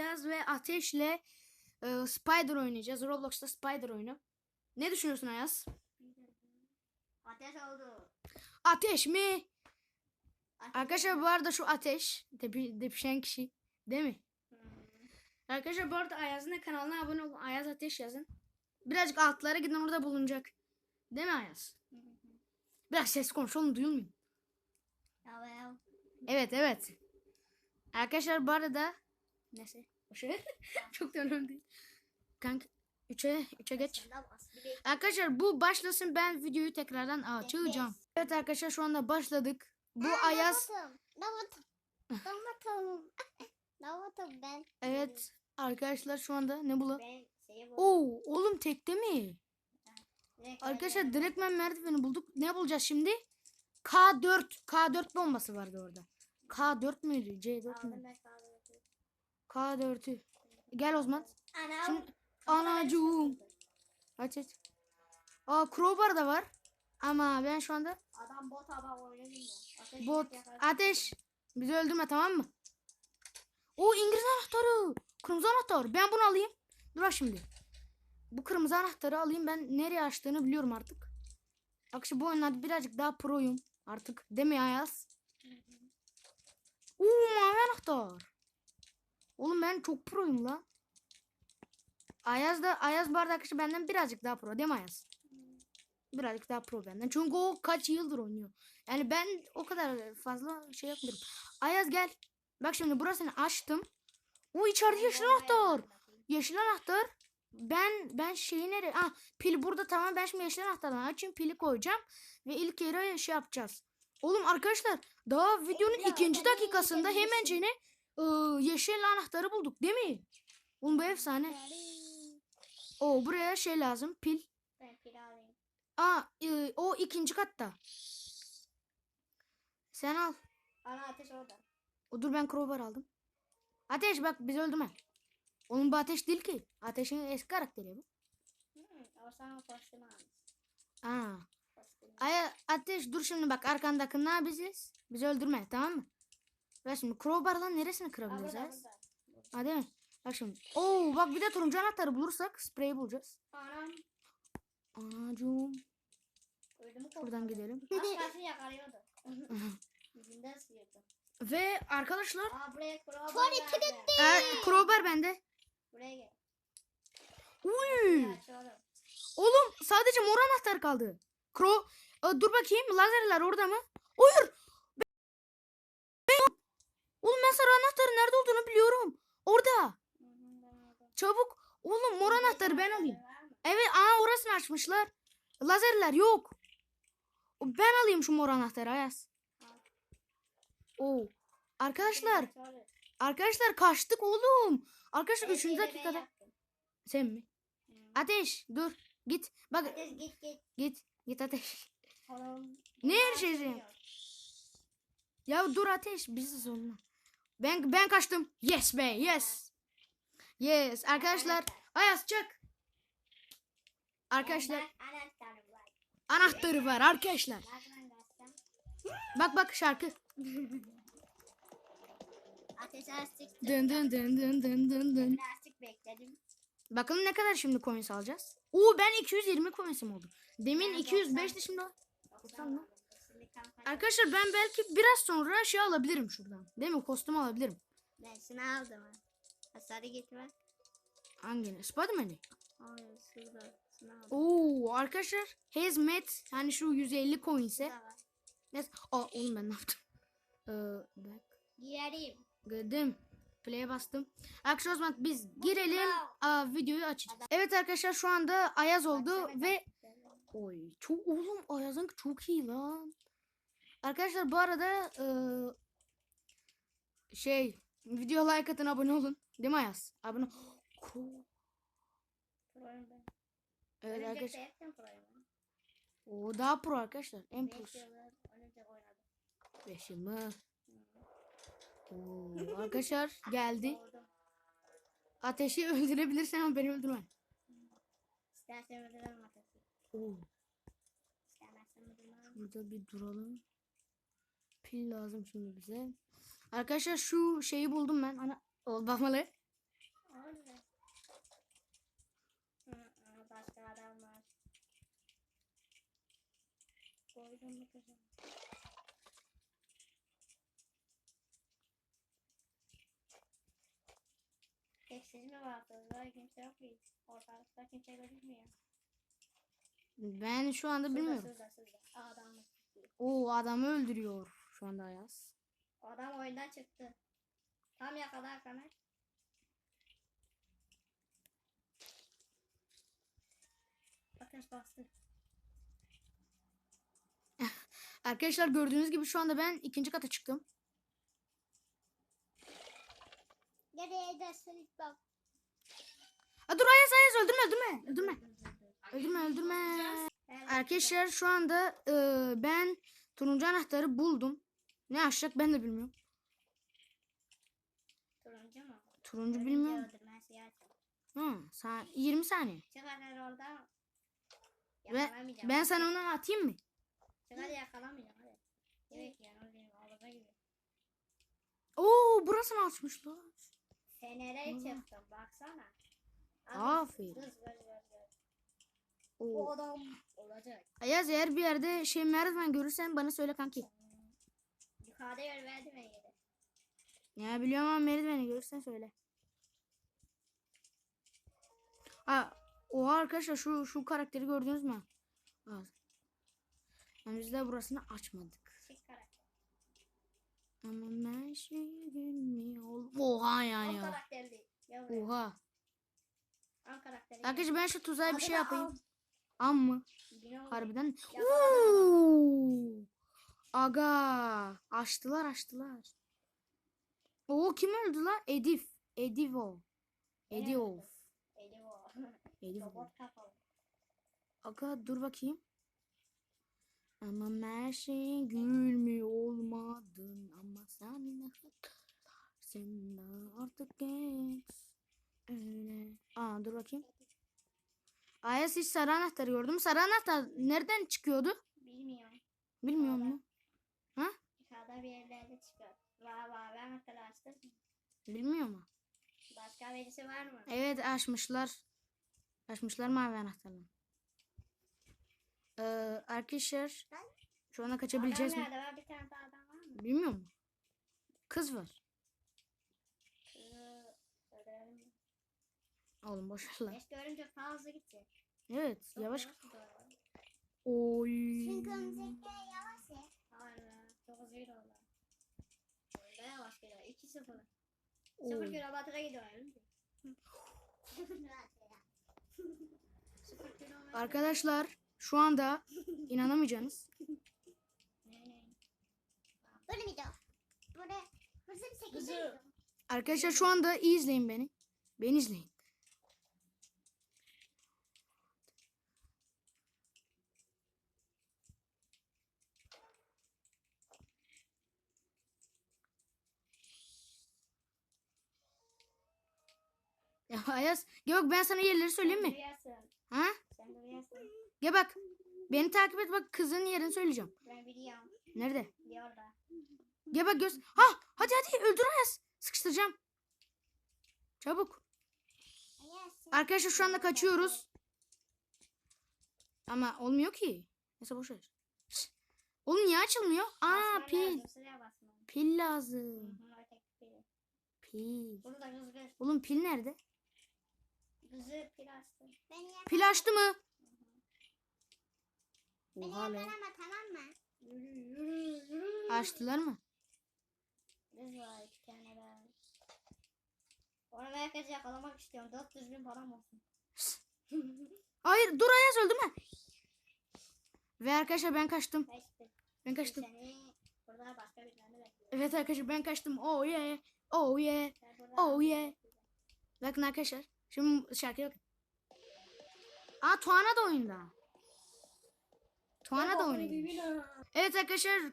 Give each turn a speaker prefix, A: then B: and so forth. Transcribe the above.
A: Ayaz ve Ateş'le e, Spider oynayacağız. Roblox'ta Spider oyunu. Ne düşünüyorsun Ayaz?
B: Ateş oldu.
A: Ateş mi?
B: Ateş
A: Arkadaşlar bu arada şu Ateş depi, depişen kişi değil mi?
B: Hmm.
A: Arkadaşlar bu arada Ayaz'ın da kanalına abone olun. Ayaz Ateş yazın. Birazcık altlara gidin orada bulunacak. Değil mi Ayaz? Biraz ses konuş oğlum duyulmuyor. Evet evet. Arkadaşlar bu arada neyse. Boşver. Çok da önemli değil. Kanka 3'e 3'e geç. Arkadaşlar bu başlasın ben videoyu tekrardan açacağım. Evet arkadaşlar şu anda başladık. Bu
B: Aa,
A: Ayaz.
B: Davatom. Davatom. Davatom ben.
A: evet arkadaşlar şu anda ne
B: buldum.
A: Oo oğlum tekte mi? Arkadaşlar direktmen merdiveni bulduk. Ne bulacağız şimdi? K4. K4 bombası vardı orada. K4 müydü? C4
B: Aldım
A: mü?
B: ben kaldırdım.
A: K4'ü. Gel Osman.
B: Ana.
A: Şimdi anacığım. Aç aç. Aa crowbar da var. Ama ben şu anda
B: Adam bot ama oynuyor. Ateş
A: bot.
B: yakar.
A: Ateş. Bizi öldürme tamam mı? O İngiliz anahtarı. Kırmızı anahtar. Ben bunu alayım. Dur bak şimdi. Bu kırmızı anahtarı alayım. Ben nereye açtığını biliyorum artık. Akşı bu oyunlarda birazcık daha proyum. Artık. Mi Ayaz? Oo mavi anahtar. Oğlum ben çok proyum la. Ayaz da Ayaz arkadaşlar benden birazcık daha pro değil mi Ayaz? Birazcık daha pro benden. Çünkü o kaç yıldır oynuyor. Yani ben o kadar fazla şey yapmıyorum. Ayaz gel. Bak şimdi burasını açtım. O içeride yeşil anahtar. Yeşil anahtar. Ben ben şeyi nereye? Ah pil burada tamam. Ben şimdi yeşil anahtardan açayım. Pili koyacağım. Ve ilk yere şey yapacağız. Oğlum arkadaşlar daha videonun
B: Ya,
A: ikinci dakikasında
B: iyi
A: hemencene ıı, yeşil anahtarı bulduk değil mi? Oğlum bu efsane. O buraya şey lazım. Pil.
B: Ben pil alayım.
A: Aa ıı, o ikinci katta. Sen al.
B: Ana ateş orada.
A: O dur ben crowbar aldım. Ateş bak bizi öldürme. Onun bu ateş değil ki. Ateşin eski karakteri bu.
B: Hmm, o sana kostüm almış.
A: Aa.
B: Kostüm.
A: Ay, ateş dur şimdi bak arkandaki ne yapacağız? Bizi öldürme tamam mı? Bak şimdi crowbar'la neresini kırabiliriz? ha? değil mi? Bak şimdi. Oo bak bir de turuncu anahtarı bulursak spreyi bulacağız.
B: Anam.
A: Anacığım. Buradan gidelim.
B: Az kalsın yakalıyordu. Yüzünden sıyırdı.
A: Ve arkadaşlar
B: Aa buraya kuraba geldi.
A: e, crowbar bende.
B: Buraya gel.
A: Uy. Oğlum sadece mor anahtar kaldı. Kro Aa, dur bakayım lazerler orada mı? Hayır. Oğlum ben sarı anahtarın nerede olduğunu biliyorum. Orada. Çabuk. Oğlum mor anahtarı ben alayım. Evet aa orasını açmışlar. Lazerler yok. Ben alayım şu mor anahtarı Ayaz. Oo. Arkadaşlar. Arkadaşlar kaçtık oğlum. Arkadaşlar
B: En
A: 3.
B: iyi de ben
A: dakikada. Sen mi?
B: Hı.
A: Ateş dur. Git. Bak
B: Ateş git git.
A: git. Git ateş.
B: Oğlum.
A: Ne her
B: açılmıyor.
A: Ya dur ateş bizi zorla. Ben ben kaçtım. Yes be yes. Yes arkadaşlar. Ayaz çak. Arkadaşlar
B: anahtarı var.
A: arkadaşlar. Bak bak şarkı. Dın dın dın dın dın dın dın. Bakalım ne kadar şimdi coins alacağız. Oo ben 220 coins'im oldu. Demin
B: Ben
A: 205'ti şimdi. o-
B: Doksan
A: mı? Arkadaşlar ben belki biraz sonra şey alabilirim şuradan. Değil mi? Kostüm alabilirim.
B: Ben şunu aldım. ha. Hasarı getirme.
A: Hangini? Spiderman'i.
B: Hayır şurada.
A: Oo arkadaşlar Hazmat hani şu 150 coins'e.
B: Burada var.
A: Neyse. Aa oğlum ben ne yaptım? Ee, bak. Girdim. Play'e bastım. Arkadaşlar o zaman biz girelim. Aa, videoyu açacağız. Evet arkadaşlar şu anda Ayaz oldu ve Oy çok oğlum Ayaz'ın çok iyi lan. Arkadaşlar bu arada eee, şey video like atın abone olun. Değil mi Ayaz? Abone
B: ben.
A: Evet arkadaşlar. O daha pro arkadaşlar. En pro.
B: yıldır önce oynadım.
A: 5 yıl mı? Oo, arkadaşlar geldi. Ateşi öldürebilirsen ama beni öldürme.
B: İstersen öldürürüm ateşi.
A: Oo,
B: öldürmem.
A: burada bir duralım pil lazım şimdi bize. Arkadaşlar şu şeyi buldum ben. Ana ol
B: bakmalı. Başka adam var. Koydum mu? Sessiz mi vardı? Kimse yok muydu? Ortalıkta kimse görünmüyor.
A: Ben şu anda bilmiyorum.
B: Şurada, şurada, şurada. Adamı.
A: Oo adamı öldürüyor şu anda Ayaz.
B: Adam oyundan çıktı. Tam yakala Hakan'ı. Bakın bastı.
A: Arkadaşlar gördüğünüz gibi şu anda ben ikinci kata çıktım.
B: Nereye dersin bak.
A: Ha, dur Ayaz Ayaz öldürme öldürme öldürme. Öldürme öldürme. Arkadaşlar şu anda e, ben turuncu anahtarı buldum. Ne açacak ben de bilmiyorum.
B: Turuncu mu?
A: Turuncu
B: Turuncu
A: bilmiyorum.
B: ya.
A: Hı, sa- 20 saniye.
B: Çıkar orada.
A: Ben,
B: Yakalamayacağım.
A: ben sana onu atayım mı?
B: Çıkar yakalamayacağım hadi. Evet yani o benim ağzıma gibi.
A: Oo burası mı açmışlar?
B: Fener'e
A: Allah.
B: çıktım baksana.
A: Aferin.
B: Kız kız kız kız.
A: Oo.
B: Bu adam olacak.
A: Ayaz eğer bir yerde şey merdiven görürsen bana söyle kanki.
B: Yukarıda yer verdi mi yeri?
A: Ya biliyorum ama merdiveni görürsen söyle. Ha, oha arkadaşlar şu şu karakteri gördünüz mü? Ha. Yani biz de burasını açmadık.
B: Karakter.
A: Ama ben şey bilmiyorum. Oha yani
B: Al
A: ya.
B: buraya.
A: Oha.
B: Karakteri.
A: Arkadaşlar ben şu tuzağa bir şey yapayım. Am mı? Harbiden.
B: Yakaladım.
A: Oo. Aga. Açtılar açtılar. Oo kim öldü lan? Edif. Edivo.
B: Beni
A: Ediov.
B: öldürdü. Eli o.
A: Edivo.
B: Robot kafalı.
A: Aga dur bakayım. Ama her şey gülmüyor olmadın ama sen ne sen de artık geç öyle. Aa dur bakayım. Ayas hiç sarı anahtarı gördüm. Sarı anahtar nereden çıkıyordu?
B: Bilmiyorum.
A: Bilmiyorum
B: Yukarıda.
A: mu? Ha?
B: Yukarıda bir yerlerde çıkıyor. Var var ben mesela açtım.
A: Bilmiyorum mu?
B: Başka birisi var mı?
A: Evet açmışlar. Açmışlar mavi anahtarını. Ee, arkadaşlar şu anda kaçabileceğiz
B: adam
A: mi?
B: nerede var? Bir tane daha adam var mı?
A: Bilmiyor mu? Kız var.
B: Kızı öldürelim?
A: Oğlum boş ver lan.
B: Eş görünce fazla gidecek.
A: Evet
B: Çok
A: yavaş. Oy.
B: yavaş ya. Hayır. Çok hızlı gidiyorlar. Oyunda yavaş gidiyor. 2-0. 0
A: Oy.
B: kilometre gidiyor. öyle mi? Sıfır kilometre.
A: Arkadaşlar şu anda inanamayacaksınız.
C: Böyle miydi o? Böyle hızlı bir şekilde
B: Kızı.
C: yürüdüm.
A: Arkadaşlar şu anda iyi izleyin beni. Beni izleyin. Ya Ayaz, gel bak ben sana yerleri söyleyeyim mi?
B: Duyuyorsun.
A: Ha?
B: Sen duyuyorsun.
A: Gel bak. Beni takip et bak kızın yerini söyleyeceğim.
B: Ben biliyorum.
A: Nerede?
B: Diyor da.
A: Gel bak göz. Ha, hadi hadi öldür Ayaz. Sıkıştıracağım. Çabuk.
C: Ayaz,
A: Arkadaşlar şu anda kaçıyoruz. Ama olmuyor ki. Neyse boş ver. Oğlum niye açılmıyor? Aa pil. Pil lazım. Pil. Oğlum pil nerede?
B: Kızı açtı
A: mı?
C: beni
A: Oha lan.
C: yakalama tamam mı?
A: Açtılar mı?
B: Kız var iki tane daha. Onu herkes yakalamak istiyorum. 400 bin param olsun.
A: Hayır dur Ayaz öldürme. Ve arkadaşlar ben kaçtım.
B: Kaçtı.
A: Ben kaçtım.
B: Seni burada başka bir tane bekliyor.
A: Evet arkadaşlar ben kaçtım. Oh yeah. Oh yeah. Oh yeah. Bakın arkadaşlar. Şimdi şarkıya bakın. Aa Tuana da oyunda. Tuana da oynuyor. Evet arkadaşlar kendinize